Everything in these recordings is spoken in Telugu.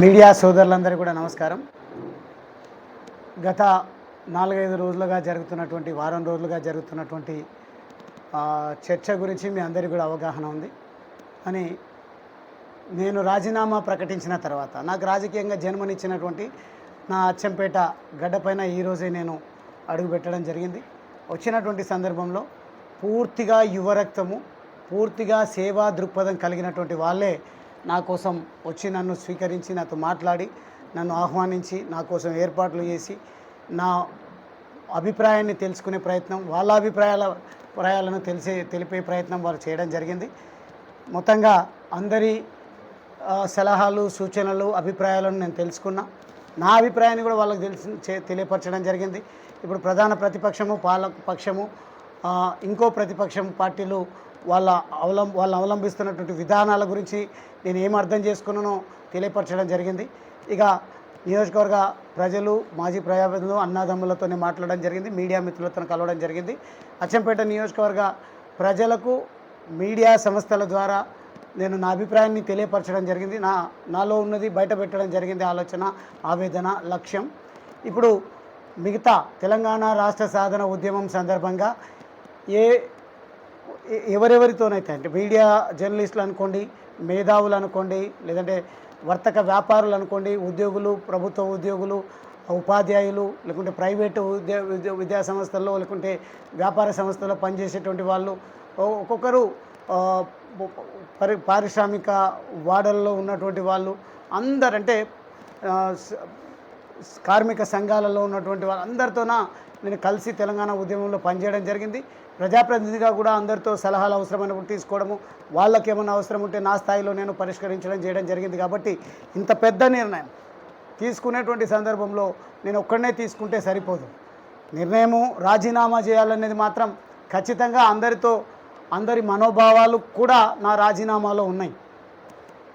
మీడియా సోదరులందరికీ కూడా నమస్కారం. గత నాలుగైదు రోజులుగా జరుగుతున్నటువంటి వారం రోజులుగా జరుగుతున్నటువంటి చర్చ గురించి మీ అందరికీ కూడా అవగాహన ఉంది. అని నేను రాజీనామా ప్రకటించిన తర్వాత నాకు రాజకీయంగా జన్మనిచ్చినటువంటి నా అచ్చంపేట గడ్డపైన ఈరోజే నేను అడుగుపెట్టడం జరిగింది. వచ్చినటువంటి సందర్భంలో పూర్తిగా యువరక్తము పూర్తిగా సేవా దృక్పథం కలిగినటువంటి వాళ్ళే నా కోసం వచ్చి నన్ను స్వీకరించి నాతో మాట్లాడి నన్ను ఆహ్వానించి నా కోసం ఏర్పాట్లు చేసి నా అభిప్రాయాన్ని తెలుసుకునే ప్రయత్నం వాళ్ళ అభిప్రాయాల అభిప్రాయాలను తెలిసే తెలిపే ప్రయత్నం వారు చేయడం జరిగింది. మొత్తంగా అందరి సలహాలు సూచనలు అభిప్రాయాలను నేను తెలుసుకున్నా. నా అభిప్రాయాన్ని కూడా వాళ్ళకి తెలిసి తెలియపరచడం జరిగింది. ఇప్పుడు ప్రధాన ప్రతిపక్షము పాలక పక్షము ఇంకో ప్రతిపక్షం పార్టీలు వాళ్ళ అవలం వాళ్ళు అవలంబిస్తున్నటువంటి విధానాల గురించి నేను ఏం అర్థం చేసుకున్నానో తెలియపరచడం జరిగింది. ఇక నియోజకవర్గ ప్రజలు మాజీ ప్రజాప్రతినిధులు అన్నదమ్ములతోనే మాట్లాడడం జరిగింది. మీడియా మిత్రులతో కలవడం జరిగింది. అచ్చంపేట నియోజకవర్గ ప్రజలకు మీడియా సంస్థల ద్వారా నేను నా అభిప్రాయాన్ని తెలియపరచడం జరిగింది. నా నాలో ఉన్నది బయట పెట్టడం జరిగింది ఆలోచన ఆవేదన లక్ష్యం. ఇప్పుడు మిగతా తెలంగాణ రాష్ట్ర సాధన ఉద్యమం సందర్భంగా ఏ ఎవరెవరితోనైతే అంటే మీడియా జర్నలిస్టులు అనుకోండి మేధావులు అనుకోండి లేదంటే వర్తక వ్యాపారులు అనుకోండి ఉద్యోగులు ప్రభుత్వ ఉద్యోగులు ఉపాధ్యాయులు లేకుంటే ప్రైవేటు ఉద్యో విద్యా విద్యా సంస్థల్లో లేకుంటే వ్యాపార సంస్థల్లో పనిచేసేటువంటి వాళ్ళు ఒ- ఒక్కొక్కరు పరి పారిశ్రామిక వాడల్లో ఉన్నటువంటి వాళ్ళు అందరంటే కార్మిక సంఘాలలో ఉన్నటువంటి వాళ్ళందరితోన నేను కలిసి తెలంగాణ ఉద్యమంలో పనిచేయడం జరిగింది. ప్రజాప్రతినిధిగా కూడా అందరితో సలహాలు అవసరమైనప్పుడు తీసుకోవడము వాళ్ళకి ఏమైనా అవసరం ఉంటే నా స్థాయిలో నేను పరిష్కరించడం చేయడం జరిగింది కాబట్టి ఇంత పెద్ద నిర్ణయం తీసుకునేటువంటి సందర్భంలో నేను ఒక్కడనే తీసుకుంటే సరిపోదు. నిర్ణయము రాజీనామా చేయాలనేది మాత్రం ఖచ్చితంగా అందరితో అందరి మనోభావాలు కూడా నా రాజీనామాలో ఉన్నాయి.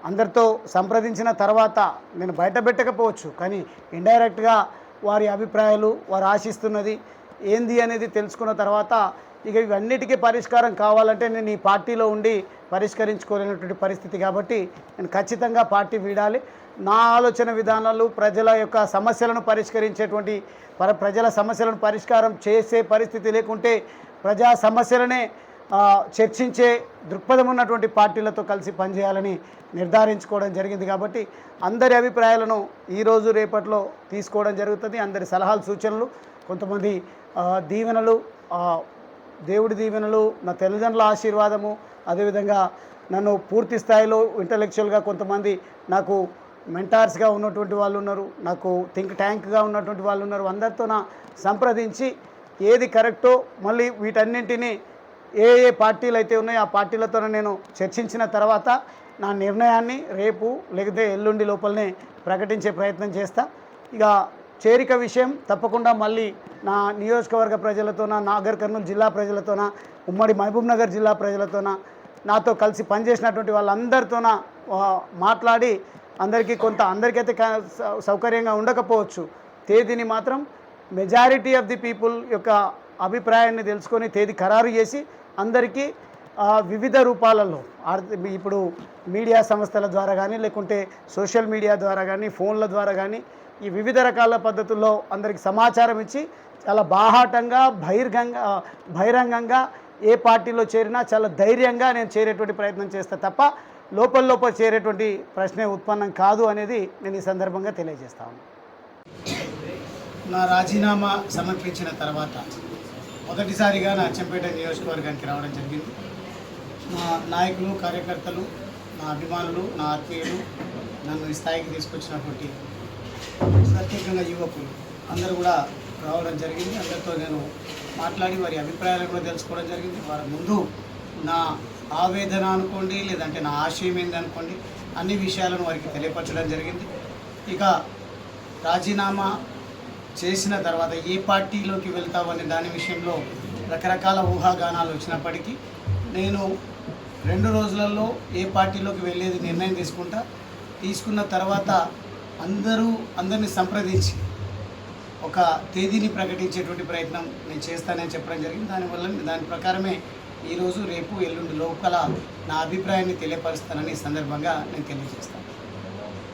అందరితో సంప్రదించిన తర్వాత నేను బయట పెట్టకపోవచ్చు కానీ ఇండైరెక్ట్గా వారి అభిప్రాయాలు వారు ఆశిస్తున్నది ఏంది అనేది తెలుసుకున్న తర్వాత ఇక ఇవన్నిటికీ పరిష్కారం కావాలంటే నేను ఈ పార్టీలో ఉండి పరిష్కరించుకోలేనటువంటి పరిస్థితి కాబట్టి నేను ఖచ్చితంగా పార్టీ వీడాలి. నా ఆలోచన విధానాలు ప్రజల యొక్క సమస్యలను పరిష్కరించేటువంటి ప్రజల సమస్యలను పరిష్కారం చేసే పరిస్థితి లేకుంటే ప్రజా సమస్యలనే చర్చించే దృక్పథం ఉన్నటువంటి పార్టీలతో కలిసి పనిచేయాలని నిర్ధారించుకోవడం జరిగింది కాబట్టి అందరి అభిప్రాయాలను ఈరోజు రేపట్లో తీసుకోవడం జరుగుతుంది. అందరి సలహాలు సూచనలు కొంతమంది దీవెనలు దేవుడి దీవెనలు నా తల్లిదండ్రుల ఆశీర్వాదము అదేవిధంగా నన్ను పూర్తి స్థాయిలో ఇంటలెక్చువల్గా కొంతమంది నాకు మెంటార్స్గా ఉన్నటువంటి వాళ్ళు ఉన్నారు నాకు థింక్ ట్యాంక్గా ఉన్నటువంటి వాళ్ళు ఉన్నారు. అందరితో నా సంప్రదించి ఏది కరెక్టో మళ్ళీ వీటన్నింటినీ ఏ ఏ పార్టీలు అయితే ఉన్నాయో ఆ పార్టీలతో నేను చర్చించిన తర్వాత నా నిర్ణయాన్ని రేపు లేకపోతే ఎల్లుండి లోపలనే ప్రకటించే ప్రయత్నం చేస్తా. ఇక చేరిక విషయం తప్పకుండా మళ్ళీ నా నియోజకవర్గ ప్రజలతోన నాగర్ కర్నూలు జిల్లా ప్రజలతోన ఉమ్మడి మహబూబ్ నగర్ జిల్లా ప్రజలతోన నాతో కలిసి పనిచేసినటువంటి వాళ్ళందరితోన మాట్లాడి అందరికీ కొంత అందరికైతే కా- సౌ- సౌకర్యంగా ఉండకపోవచ్చు. తేదీని మాత్రం మెజారిటీ ఆఫ్ ది పీపుల్ యొక్క అభిప్రాయాన్ని తెలుసుకొని తేదీ ఖరారు చేసి అందరికీ వివిధ రూపాలలో ఇప్పుడు మీడియా సంస్థల ద్వారా కానీ లేకుంటే సోషల్ మీడియా ద్వారా కానీ ఫోన్ల ద్వారా కానీ ఈ వివిధ రకాల పద్ధతుల్లో అందరికి సమాచారం ఇచ్చి చాలా బాహాటంగా బహిర్గంగా బహిరంగంగా ఏ పార్టీలో చేరినా చాలా ధైర్యంగా నేను చేరేటువంటి ప్రయత్నం చేస్తా తప్ప లోపల లోపల చేరేటువంటి ప్రశ్నే ఉత్పన్నం కాదు అనేది నేను ఈ సందర్భంగా తెలియజేస్తాను నా రాజీనామా సమర్పించిన తర్వాత మొదటిసారిగా నా అచ్చంపేట నియోజకవర్గానికి రావడం జరిగింది. నా నాయకులు కార్యకర్తలు నా అభిమానులు నా ఆత్మీయులు నన్ను ఈ స్థాయికి తీసుకొచ్చినటువంటి ప్రత్యేకంగా యువకులు అందరూ కూడా రావడం జరిగింది. అందరితో నేను మాట్లాడి వారి అభిప్రాయాలు కూడా తెలుసుకోవడం జరిగింది. వారి ముందు నా ఆవేదన అనుకోండి లేదంటే నా ఆశయం ఏందనుకోండి అన్ని విషయాలను వారికి తెలియపరచడం జరిగింది. ఇక రాజీనామా చేసిన తర్వాత ఏ పార్టీలోకి వెళ్తావు అనే దాని విషయంలో రకరకాల ఊహాగానాలు వచ్చినప్పటికీ నేను రెండు రోజులలో ఏ పార్టీలోకి వెళ్ళేది నిర్ణయం తీసుకుంటా. తీసుకున్న తర్వాత అందరూ అందరిని సంప్రదించి ఒక తేదీని ప్రకటించేటువంటి ప్రయత్నం నేను చేస్తానని చెప్పడం జరిగింది. దానివల్ల దాని ప్రకారమే ఈరోజు రేపు ఎల్లుండి లోపల నా అభిప్రాయాన్ని తెలియపరుస్తానని సందర్భంగా నేను తెలియజేస్తాను.